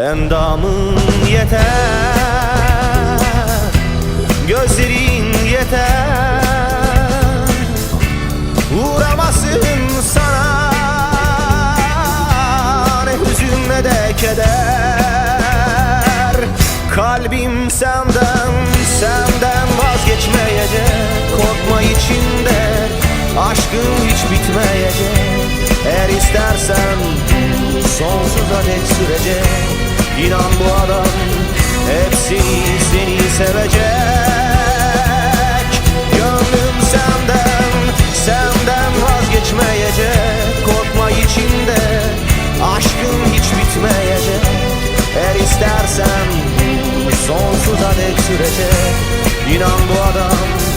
Endamın yeter Gözlerin yeter. Uğramasın sana Ne hüzün ne de keder. Kalbim senden, senden vazgeçmeyecek. Korkma içinde Aşkın hiç bitmeyecek. Eğer istersen sonsuza dek sürecek İnan bu adam hepsini seni sevecek. Gönlüm senden, senden vazgeçmeyecek. Korkma içinde aşkın hiç bitmeyecek. Eğer istersen sonsuza dek sürecek. İnan bu adam